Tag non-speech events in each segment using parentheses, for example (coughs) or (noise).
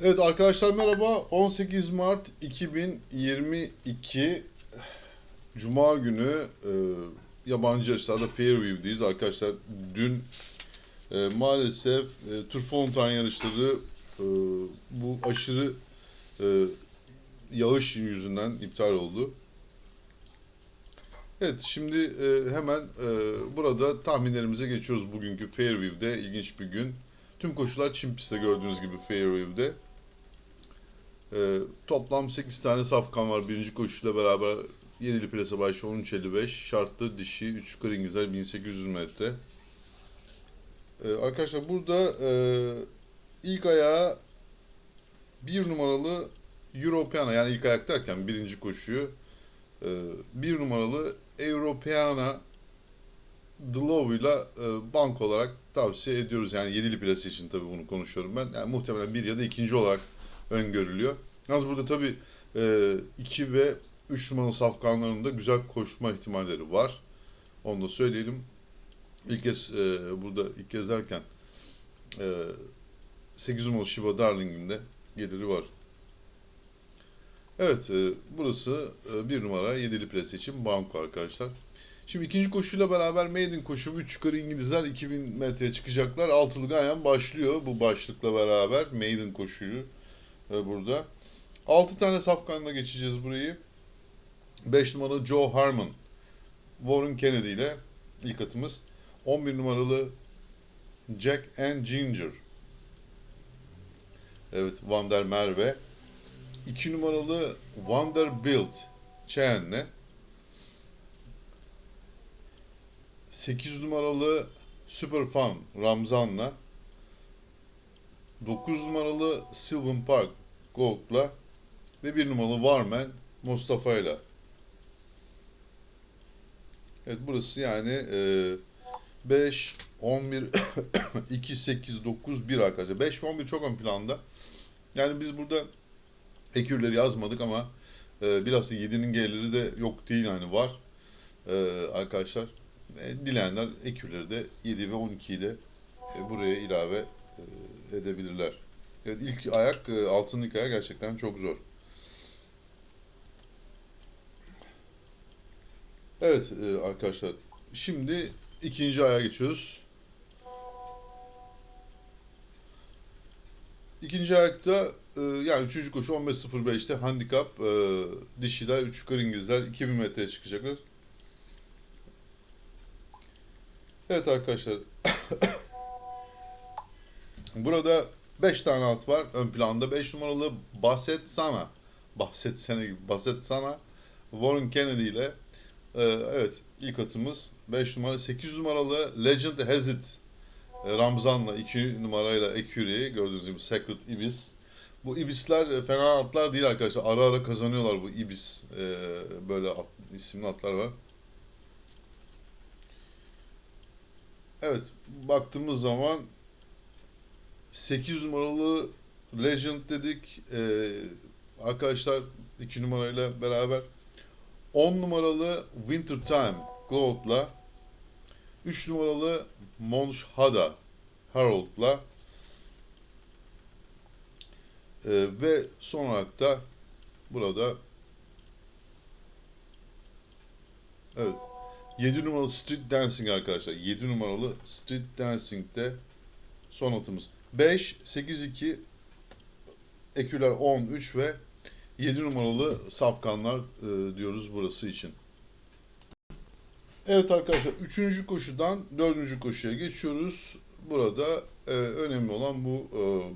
Evet arkadaşlar merhaba. 18 Mart 2022 Cuma günü e, yabancı yarışlarda Fairview'deyiz. Arkadaşlar dün e, maalesef e, Tour Fontaine yarışları e, bu aşırı e, yağış yüzünden iptal oldu. Evet şimdi e, hemen e, burada tahminlerimize geçiyoruz bugünkü Fairview'de. ilginç bir gün. Tüm koşular çim pistte gördüğünüz gibi Fairview'de. Ee, toplam 8 tane safkan var birinci koşuyla beraber 7'li plasa başlıyor 13.55 şartlı dişi 3 yukarı İngilizler 1800 metre. Ee, arkadaşlar burada e, ilk ayağı bir numaralı Europeana yani ilk ayak derken birinci koşuyu e, bir numaralı Europeana Dlov'uyla e, bank olarak tavsiye ediyoruz. Yani 7'li plası için tabii bunu konuşuyorum ben. Yani muhtemelen bir ya da ikinci olarak öngörülüyor. Yalnız burada tabii 2 ve 3 numaralı safkanlarında güzel koşma ihtimalleri var. Onu da söyleyelim. İlk kez e, burada ilk kez derken e, 8 numaralı Shiva Darling'in de geliri var. Evet, e, burası e, bir numara 7'li plase için banko arkadaşlar. Şimdi ikinci koşuyla beraber maiden koşu 3 yukarı İngilizler 2000 metreye çıkacaklar. Altılı Ganyan başlıyor bu başlıkla beraber maiden koşuyu e, burada. 6 tane safkanla geçeceğiz burayı. 5 numaralı Joe Harmon. Warren Kennedy ile ilk atımız. 11 numaralı Jack and Ginger. Evet, Van der Merwe. 2 numaralı Vanderbilt Chen'le. 8 numaralı Superfan Ramzan'la 9 numaralı Sylvan Park Gold'la ve 1 numaralı Warman Mustafa'yla. Evet burası yani e, 5, 11, 2, 8, 9, 1 arkadaşlar. 5 ve 11 çok ön planda. Yani biz burada ekürleri yazmadık ama e, biraz 7'nin geliri de yok değil yani var e, arkadaşlar. E, dileyenler ekürleri de 7 ve 12'yi de e, buraya ilave e, edebilirler. Evet ilk ayak, e, altın ilk gerçekten çok zor. Evet e, arkadaşlar, şimdi ikinci aya geçiyoruz. İkinci ayakta e, yani üçüncü koşu 15.05'te handikap dişiler 3 yukarı İngilizler 2000 metreye çıkacaklar. Evet arkadaşlar. (coughs) Burada 5 tane at var ön planda. 5 numaralı Bahset Sana. Bahset Sana gibi. Bahset Sana. Warren Kennedy ile e, evet ilk atımız 5 numara 8 numaralı Legend Hazit e, Ramzan'la 2 numarayla Ecury gördüğünüz gibi Sacred Ibis. Bu ibisler e, fena atlar değil arkadaşlar. Ara ara kazanıyorlar bu ibis e, böyle at, isimli atlar var. Evet, baktığımız zaman 8 numaralı Legend dedik. Ee, arkadaşlar 2 numarayla beraber 10 numaralı Winter Time Gold'la 3 numaralı Monshada Harold'la ee, ve son olarak da burada evet 7 numaralı Street Dancing arkadaşlar. 7 numaralı Street Dancing'de son atımız. 5, 8, 2, eküler 10, 3 ve 7 numaralı safkanlar e, diyoruz burası için. Evet arkadaşlar 3. koşudan 4. koşuya geçiyoruz. Burada e, önemli olan bu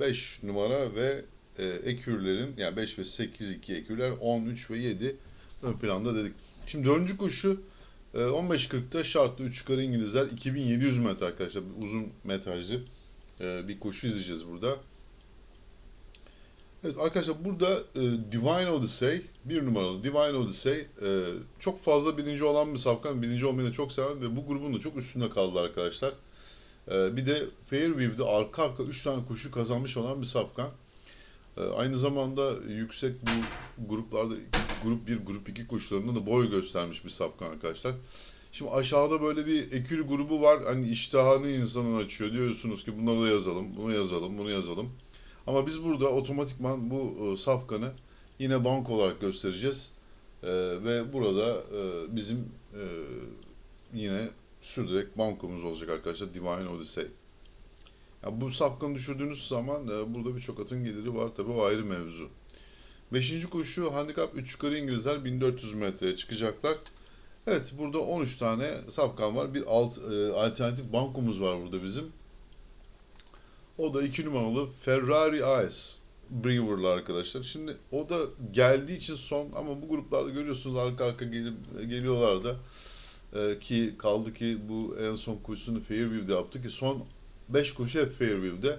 5 e, numara ve e, ekürlerin yani 5 ve 8, 2 ekürler 10, 3 ve 7 ön planda dedik. Şimdi 4. koşu 15.40'da şartlı 3 yukarı İngilizler 2700 metre arkadaşlar. Uzun metrajlı e, bir koşu izleyeceğiz burada. Evet arkadaşlar burada e, Divine Odyssey bir numaralı Divine Odyssey e, çok fazla birinci olan bir safkan. Birinci olmayı da çok seven ve bu grubun da çok üstünde kaldı arkadaşlar. bir de Fairview'de arka arka 3 tane koşu kazanmış olan bir safkan. aynı zamanda yüksek bu gruplarda grup 1, grup 2 koşularında da boy göstermiş bir sapkan arkadaşlar. Şimdi aşağıda böyle bir ekül grubu var. Hani iştahını insanın açıyor. Diyorsunuz ki bunları da yazalım, bunu yazalım, bunu yazalım. Ama biz burada otomatikman bu e, safkanı yine bank olarak göstereceğiz. E, ve burada e, bizim e, yine sürdürek bankomuz olacak arkadaşlar. Divine Odyssey. Ya bu safkanı düşürdüğünüz zaman e, burada birçok atın geliri var tabi o ayrı mevzu. Beşinci koşu handikap 3 yukarı İngilizler 1400 metreye çıkacaklar. Evet burada 13 tane safkan var. Bir alt, e, alternatif bankomuz var burada bizim. O da 2 numaralı Ferrari Ice Brewer'lı arkadaşlar. Şimdi o da geldiği için son ama bu gruplarda görüyorsunuz arka arka gelip, geliyorlar da E, ki kaldı ki bu en son koşusunu Fairview'de yaptı ki son 5 koşu hep Fairview'de.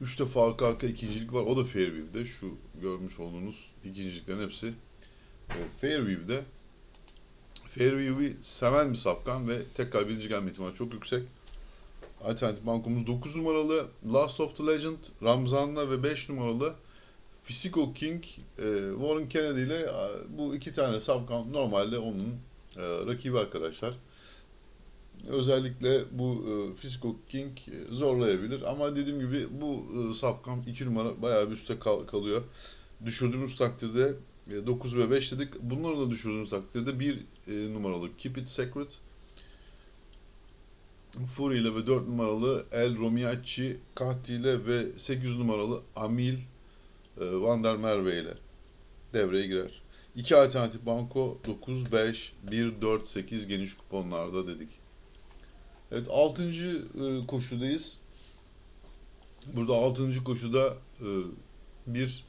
3 defa arka arka ikincilik var. O da Fairview'de. Şu görmüş olduğunuz ikinciliklerin hepsi e, Fairview'de. Fairview'i seven bir safkan ve tekrar birinci gelme ihtimali çok yüksek. Alternatif bankomuz 9 numaralı Last of the Legend, Ramzan'la ve 5 numaralı Physical King, e, Warren Kennedy ile bu iki tane safkan normalde onun e, rakibi arkadaşlar. Özellikle bu e, Physical King e, zorlayabilir ama dediğim gibi bu e, safkan 2 numara bayağı bir üstte kal- kalıyor. Düşürdüğümüz takdirde 9 ve 5 dedik. Bunları da düşürdüğümüz takdirde 1 e, numaralı Keep It Secret, Fury ile ve 4 numaralı El Romiacci, Kahti ile ve 8 numaralı Amil e, Van der Merwe ile devreye girer. İki alternatif banko 9, 5, 1, 4, 8 geniş kuponlarda dedik. Evet 6. e, koşudayız. Burada 6. koşuda e, bir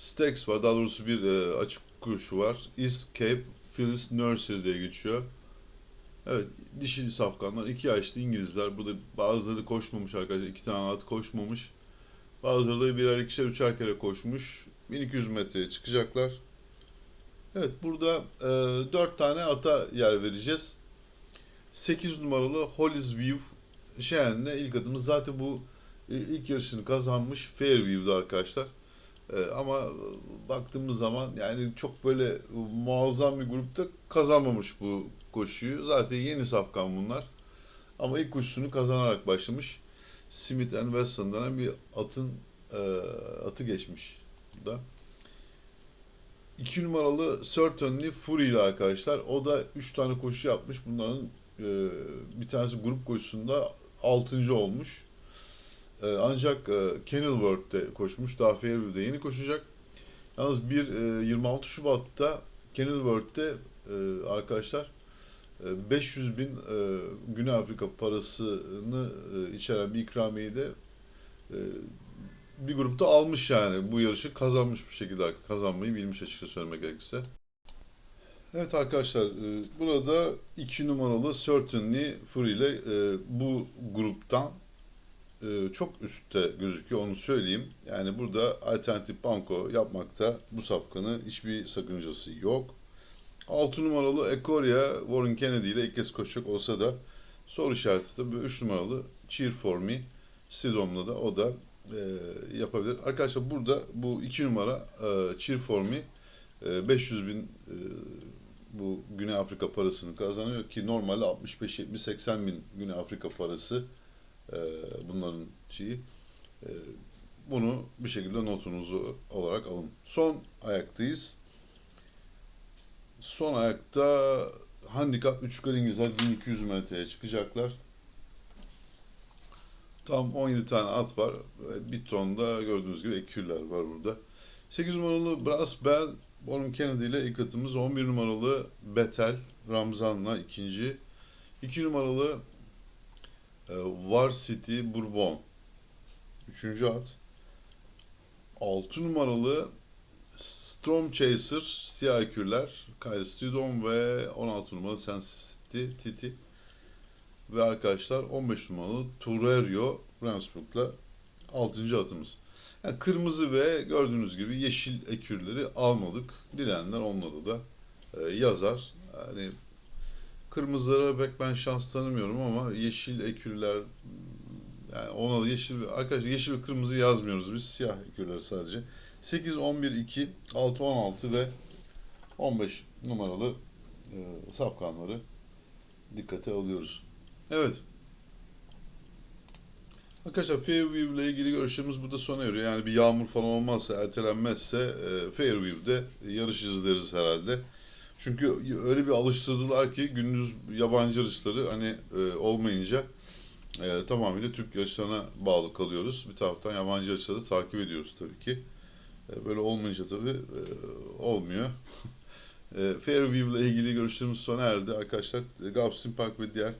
Stakes var. Daha doğrusu bir e, açık koşu var. East Cape Phyllis Nursery diye geçiyor. Evet, dişili safkanlar. iki yaşlı İngilizler. Burada bazıları koşmamış arkadaşlar. iki tane at koşmamış. Bazıları da birer ikişer üçer kere koşmuş. 1200 metreye çıkacaklar. Evet, burada e, 4 tane ata yer vereceğiz. 8 numaralı Hollis View Şehen'de ilk adımız. Zaten bu e, ilk yarışını kazanmış Fairview'da arkadaşlar. E, ama baktığımız zaman yani çok böyle muazzam bir grupta kazanmamış bu koşuyu. Zaten yeni safkan bunlar. Ama ilk koşusunu kazanarak başlamış. Smith and Wesson bir atın e, atı geçmiş da. 2 numaralı Certainly Fury ile arkadaşlar. O da 3 tane koşu yapmış. Bunların e, bir tanesi grup koşusunda 6. olmuş. E, ancak e, Kenilworth'te koşmuş. Daha Fairview'de yeni koşacak. Yalnız bir e, 26 Şubat'ta Kenilworth'te e, arkadaşlar e, 500 bin e, Güney Afrika parasını e, içeren bir ikramiyeyi de e, bir grupta almış yani bu yarışı kazanmış bir şekilde kazanmayı bilmiş açıkça söylemek gerekirse. Evet arkadaşlar e, burada 2 numaralı Certainly Fury ile e, bu gruptan e, çok üstte gözüküyor onu söyleyeyim. Yani burada alternatif banko yapmakta bu sapkanın hiçbir sakıncası yok. 6 numaralı Ekoria Warren Kennedy ile ilk kez koşacak olsa da soru işareti de 3 numaralı Cheer For Me Sidom'la da o da e, yapabilir. Arkadaşlar burada bu 2 numara e, Cheer For Me e, 500 bin e, bu Güney Afrika parasını kazanıyor ki normalde 65 70 80 bin Güney Afrika parası e, bunların şeyi. E, bunu bir şekilde notunuzu olarak alın. Son ayaktayız. Son ayakta handikap 3 yukarı İngilizler 1200 metreye çıkacaklar. Tam 17 tane at var. Bir ton da gördüğünüz gibi ekürler var burada. 8 numaralı Brass Bell Bonham Kennedy ile ilk atımız. 11 numaralı Betel Ramzan'la ikinci. 2 numaralı e, War City Bourbon. Üçüncü at. 6 numaralı Storm Chaser Siyah Ekürler. Kyrie Stidon ve 16 numaralı Sensity Titi. Ve arkadaşlar 15 numaralı Torerio Rendsburg'la 6. atımız. Yani kırmızı ve gördüğünüz gibi yeşil ekürleri almadık. Dileyenler onları da e, yazar. Yani kırmızılara pek ben şans tanımıyorum ama yeşil ekürler yani ona yeşil arkadaşlar yeşil ve kırmızı yazmıyoruz biz siyah ekürleri sadece. 8 11 2 6 16 ve 15 numaralı e, safkanları dikkate alıyoruz. Evet. Arkadaşlar Fairview ile ilgili görüşlerimiz burada sona eriyor. Yani bir yağmur falan olmazsa, ertelenmezse e, Fairview'de yarış izleriz herhalde. Çünkü öyle bir alıştırdılar ki gündüz yabancı yarışları hani e, olmayınca e, tamamıyla Türk yarışlarına bağlı kalıyoruz. Bir taraftan yabancı yarışları da takip ediyoruz tabii ki. E, böyle olmayınca tabii e, olmuyor. (laughs) e, Fairview ile ilgili görüşlerimiz sona erdi. Arkadaşlar e, Gulfstream Park ve diğer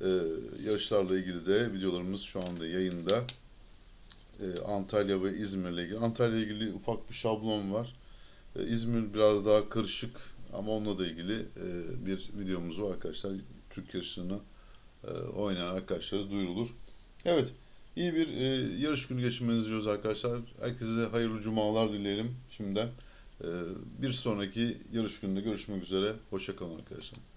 e, yarışlarla ilgili de videolarımız şu anda yayında. E, Antalya ve İzmir ile ilgili. Antalya ile ilgili ufak bir şablon var. E, İzmir biraz daha karışık ama onunla da ilgili e, bir videomuz var arkadaşlar. Türk yarışlarına e, oynayan arkadaşlara duyurulur. Evet, iyi bir e, yarış günü geçirmenizi diliyoruz arkadaşlar. Herkese hayırlı cumalar dileyelim şimdiden. E, bir sonraki yarış gününde görüşmek üzere. Hoşçakalın arkadaşlar.